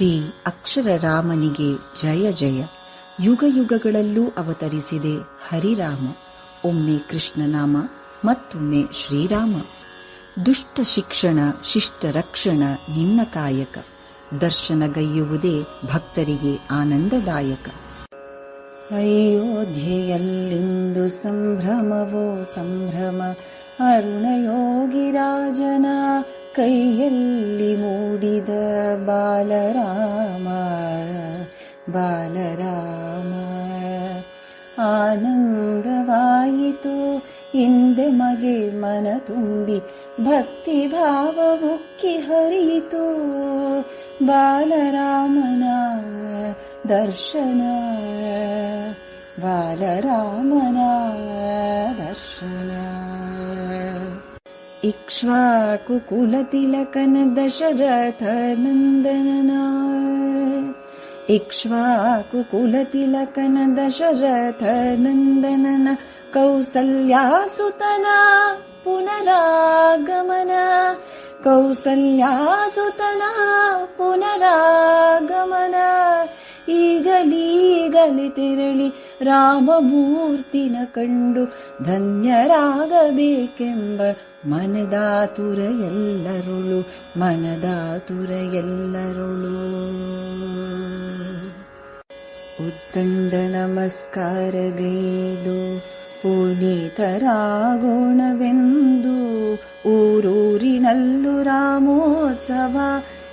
ಶ್ರೀ ಅಕ್ಷರರಾಮನಿಗೆ ಜಯ ಜಯ. ಯುಗ ಯುಗಗಳಲ್ಲೂ ಅವತರಿಸಿದೆ ಹರಿರಾಮ. ಒಮ್ಮೆ ಕೃಷ್ಣನಾಮ ಮತ್ತೊಮ್ಮೆ ಶ್ರೀರಾಮ. ದುಷ್ಟ ಶಿಕ್ಷಣ, ಶಿಷ್ಟ ರಕ್ಷಣ ನಿನ್ನ ಕಾಯಕ. ದರ್ಶನಗೈಯುವುದೇ ಭಕ್ತರಿಗೆ ಆನಂದದಾಯಕ. ಅಯೋಧ್ಯೆಯಲ್ಲಿಂದು ಸಂಭ್ರಮವೋ ಸಂಭ್ರಮ ಅರುಣಯೋಗಿರಾಜನ ಕೈಯಲ್ಲಿ ಮೂಡಿದ ಬಾಲರಾಮ ಬಾಲರಾಮ ಆನಂದವಾಯಿತು ಹಿಂದೆ ಮಗೆ ಮನ ತುಂಬಿ ಭಕ್ತಿ ಭಾವ ಉಕ್ಕಿ ಹರಿಯಿತು ಬಾಲರಾಮನ ದರ್ಶನ ಬಾಲರಾಮನ ದರ್ಶನ ಇಕ್ಷ್ವಾಕು ಕುಲತಿಲಕನ ದಶರಥ ನಂದನನ ಇಕ್ಷ್ವಾಕು ಕುಲತಿಲಕನ ದಶರಥ ನಂದನನ ಕೌಸಲ್ಯಾಸುತನ ಪುನರಾಗಮನ ಕೌಸಲ್ಯಾಸುತನ ಪುನರಾಗಮನ ಈಗಲೀಗಲಿ ತೆರಳಿ ರಾಮಮೂರ್ತಿನ ಕಂಡು ಧನ್ಯರಾಗಬೇಕೆಂಬ ಮನದಾತುರ ಎಲ್ಲರುಳು ಮನದಾತುರ ಎಲ್ಲರುಳು ಉತ್ತಂಡ ನಮಸ್ಕಾರಗೈದು ಪುನೀತರಾಗೋಣವೆಂದು ಊರೂರಿನಲ್ಲೂ ರಾಮೋತ್ಸವ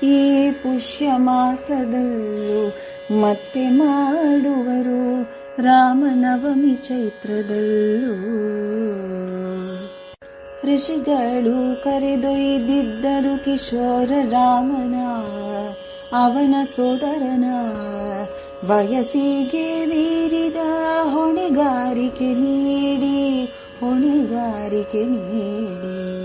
ಈ ಪುಷ್ಯ ಮಾಸದಲ್ಲೂ ಮತ್ತೆ ಮಾಡುವರು. ರಾಮನವಮಿ ಚೈತ್ರದಲ್ಲೂ ಋಷಿಗಳು ಕರೆದೊಯ್ದಿದ್ದರು ಕಿಶೋರ ರಾಮನ ಅವನ ಸೋದರನ. ವಯಸ್ಸಿಗೆ ಮೀರಿದ ಹೊಣೆಗಾರಿಕೆ ನೀಡಿ ಹೊಣೆಗಾರಿಕೆ ನೀಡಿ.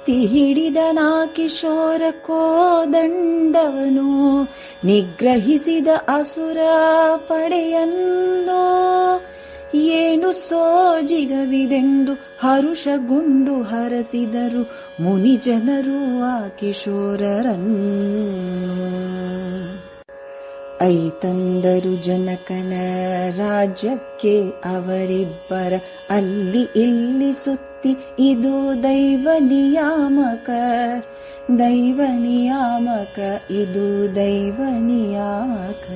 ಎತ್ತಿ ನಾ ಕಿಶೋರ ಕೋದಂಡವನು, ನಿಗ್ರಹಿಸಿದ ಅಸುರ ಪಡೆಯನ್ನು. ಏನು ಸೋಜಿಗವಿದೆಂದು ಹರುಷಗುಂಡು ಹರಸಿದರು ಮುನಿ ಜನರು ಆ ಕಿಶೋರರನ್ನು. ಐತಂದರು ಜನಕನ ರಾಜ್ಯಕ್ಕೆ ಅವರಿಬ್ಬರ ಅಲ್ಲಿ ಇಲ್ಲಿ ಸುತ್ತಿ ಇದು ದೈವ ನಿಯಾಮಕ. ದೈವ ನಿಯಾಮಕ, ಇದು ದೈವ ನಿಯಾಮಕ.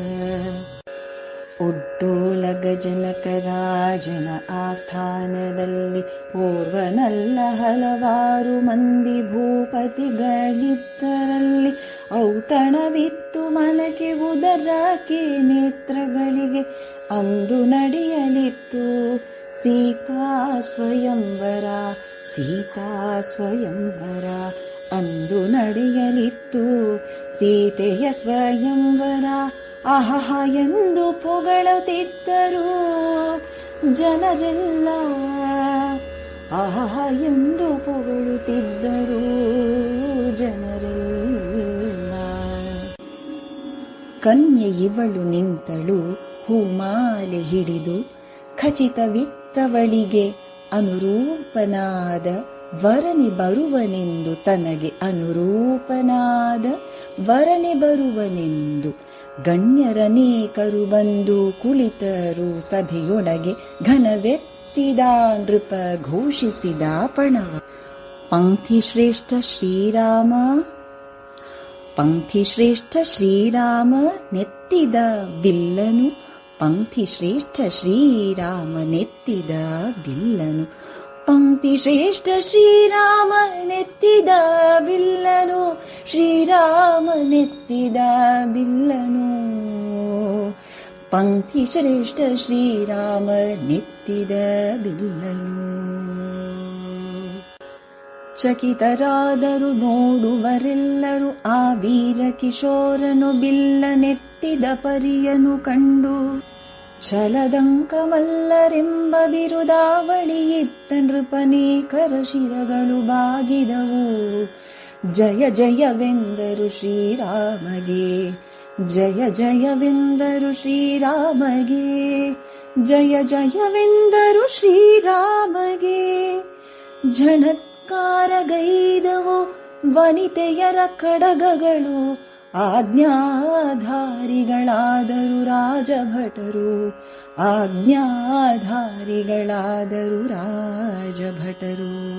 ಗಜನಕ ರಾಜನ ಆಸ್ಥಾನದಲ್ಲಿ ಓರ್ವನಲ್ಲ ಹಲವಾರು ಮಂದಿ ಭೂಪತಿಗಳಿದ್ದರಲ್ಲಿ ಔತಣವಿತ್ತು ಮನಕೆ ಉದರಕ್ಕೆ ನೇತ್ರಗಳಿಗೆ ಅಂದು ನಡೆಯಲಿತ್ತು. ಸೀತಾ ಸ್ವಯಂವರ ಸೀತಾ ಸ್ವಯಂವರ, ಅಂದು ನಡೆಯಲಿತ್ತು. ಸೀತೆಯ ಸ್ವಯಂವರ, ಅಹಹ ಎಂದು ಪೊಗಳುತ್ತಿದ್ದರು ಜನರೆಲ್ಲ ಅಹಹ ಎಂದು ಪೊಗಳುತ್ತಿದ್ದರು ಜನರೆಲ್ಲ ಕನ್ಯೆ ಇವಳು ನಿಂತಳು, ಹೂಮಾಲೆ ಹಿಡಿದು ಖಚಿತವಿತ್ತವಳಿಗೆ ಅನುರೂಪನಾದ ವರನೆ ಬರುವನೆಂದು ತನಗೆ ಅನುರೂಪನಾದ ವರನೆ ಬರುವನೆಂದು ಗಣ್ಯರನೇಕರು ಬಂದು ಕುಳಿತರು ಸಭೆಯೊಳಗೆ ಘನವೆತ್ತಿದ ನೃಪ ಘೋಷಿಸಿದ ಪಣವ ಪಂಕ್ತಿ ಶ್ರೇಷ್ಠ ಶ್ರೀರಾಮ, ಪಂಕ್ತಿ ಶ್ರೇಷ್ಠ ಶ್ರೀರಾಮ ನೆತ್ತಿದ ಬಿಲ್ಲನು ಪಂಕ್ತಿ ಶ್ರೇಷ್ಠ ಶ್ರೀರಾಮ ನೆತ್ತಿದ ಬಿಲ್ಲನು. ಪಂಕ್ತಿ ಶ್ರೇಷ್ಠ ಶ್ರೀರಾಮ ನೆತ್ತಿದ ಬಿಲ್ಲನು. ಶ್ರೀರಾಮ ನೆತ್ತಿದ ಬಿಲ್ಲನು. ಪಂಕ್ತಿ ಶ್ರೇಷ್ಠ ಶ್ರೀರಾಮ ನೆತ್ತಿದ ಬಿಲ್ಲನು. ಚಕಿತರಾದರು ನೋಡುವರೆಲ್ಲರೂ ಆ ವೀರ ಕಿಶೋರನು ಬಿಲ್ಲನೆತ್ತಿದ ಪರಿಯನು ಕಂಡು. ಛಲದಂಕಮಲ್ಲರೆಂಬ ಬಿರುದಾವಳಿಯಿತ್ತ ನೃಪನೇಕರ ಶಿರಗಳು ಬಾಗಿದವು. ಜಯ ಜಯವೆಂದರು ಶ್ರೀರಾಮಗೆ, ಜಯ ಜಯವೆಂದರು ಶ್ರೀರಾಮಗೆ, ಜಯ ಜಯವೆಂದರು ಶ್ರೀರಾಮಗೆ. ಝಣತ್ಕಾರಗೈದವು ವನಿತೆಯರ ಕಡಗಗಳು ಆಜ್ಞಾಧಾರಿಗಳಾದರು ರಾಜಭಟರು ಆಜ್ಞಾಧಾರಿಗಳಾದರು ರಾಜಭಟರು.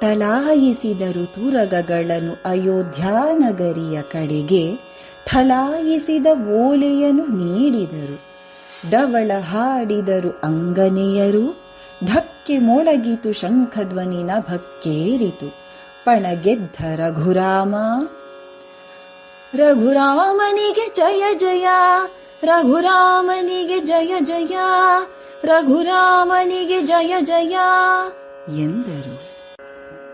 ಟಲಾಯಿಸಿದರು ತುರಗಗಳನ್ನು ಅಯೋಧ್ಯಾನಗರಿಯ ಕಡೆಗೆ, ಠಲಾಯಿಸಿದ ಓಲೆಯನ್ನು ನೀಡಿದರು. ಡವಳ ಹಾಡಿದರು ಅಂಗನೆಯರು, ಢಕ್ಕೆ ಮೊಳಗಿತು ಶಂಖಧ್ವನಿನ ಭಕ್ಕೇರಿತು. ಪಣಗೆದ್ದ ರಘುರಾಮ ರಘುರಾಮನಿಗೆ ಜಯ ಜಯ, ರಘುರಾಮನಿಗೆ ಜಯ ಜಯ, ರಘುರಾಮನಿಗೆ ಜಯ ಜಯ ಎಂದರು.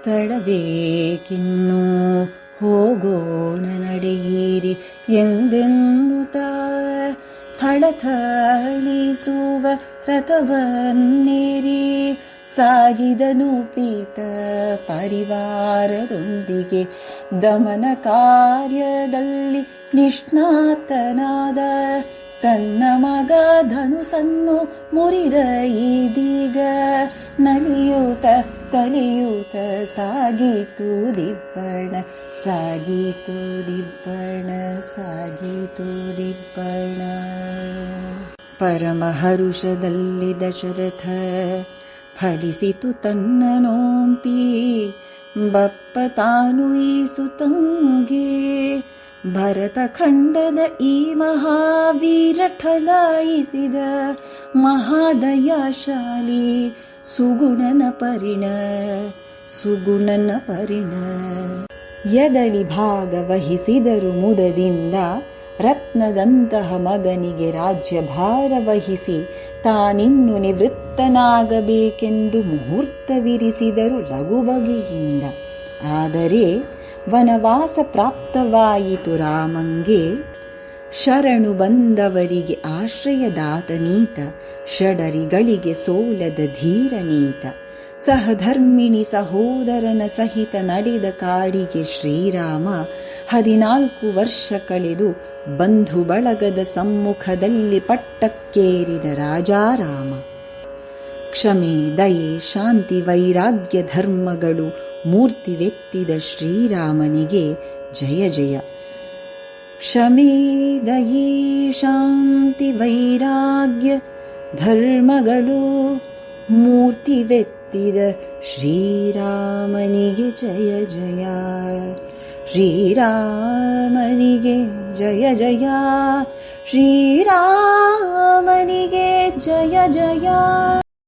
ತಡಬೇಕಿನ್ನು ಹೋಗೋಣ ನಡೆಯಿರಿ ಎಂದೆನ್ನುತ್ತ ಥಳಥಳಿಸುವ ರಥವನ್ನೇರಿ. ಸಾಗಿದನು ಪೀತ ಪರಿವಾರದೊಂದಿಗೆ. ದಮನ ಕಾರ್ಯದಲ್ಲಿ ನಿಷ್ಣಾತನಾದ ತನ್ನ ಮಗ ಧನುಸನ್ನು ಮುರಿದ ಇದೀಗ ನಲಿಯೂತ ಕಲಿಯೂತ ಸಾಗೀತು ದಿಬ್ಬಣ ಸಾಗೀತು ದಿಬ್ಬಣ ಸಾಗೀತು ದಿಬ್ಬಣ. ಪರಮಹರುಷದಲ್ಲಿ ದಶರಥ ಫಲಿಸಿತು ತನ್ನ ನೋಂಪಿ ಬಪ್ಪ ತಾನು ಈಸುತಂಗೆ ಭರತ ಖಂಡದ ಈ ಮಹಾವೀರ ಠಲಾಯಿಸಿದ ಮಹಾದಯಾಶಾಲಿ ಸುಗುಣನ ಪರಿಣ ಸುಗುಣನ ಪರಿಣ. ಯದಲಿ ಭಾಗವಹಿಸಿದರು ಮುದದಿಂದ ರತ್ನದಂತಹ ಮಗನಿಗೆ ರಾಜ್ಯಭಾರ ವಹಿಸಿ ತಾನಿನ್ನು ನಿವೃತ್ತನಾಗಬೇಕೆಂದು ಮುಹೂರ್ತವಿರಿಸಿದರು ಲಘುಬಗೆಯಿಂದ ಆದರೆ ವನವಾಸ ಪ್ರಾಪ್ತವಾಯಿತು ರಾಮಂಗೆ. ಶರಣು ಬಂದವರಿಗೆ ಆಶ್ರಯದಾತನೀತ ಷಡರಿಗಳಿಗೆ ಸೋಲದ ಧೀರನೀತ ಸಹಧರ್ಮಿಣಿ ಸಹೋದರನ ಸಹಿತ ನಡೆದ ಕಾಡಿಗೆ ಶ್ರೀರಾಮ ಹದಿನಾಲ್ಕು ವರ್ಷ ಕಳೆದು ಬಂಧು ಬಳಗದ ಸಮ್ಮುಖದಲ್ಲಿ ಪಟ್ಟಕ್ಕೇರಿದ ರಾಜಾರಾಮ. ಕ್ಷಮೆ, ದಯೆ, ಶಾಂತಿ, ವೈರಾಗ್ಯ ಧರ್ಮಗಳು ಮೂರ್ತಿವೆತ್ತಿದ ಶ್ರೀರಾಮನಿಗೆ ಜಯ ಜಯ. ಕ್ಷಮೆ, ದಯೆ, ಶಾಂತಿ, ವೈರಾಗ್ಯ ಧರ್ಮಗಳು श्रीरामनगे जय जया। श्रीराम जय जया। श्रीरामनगे जय जया।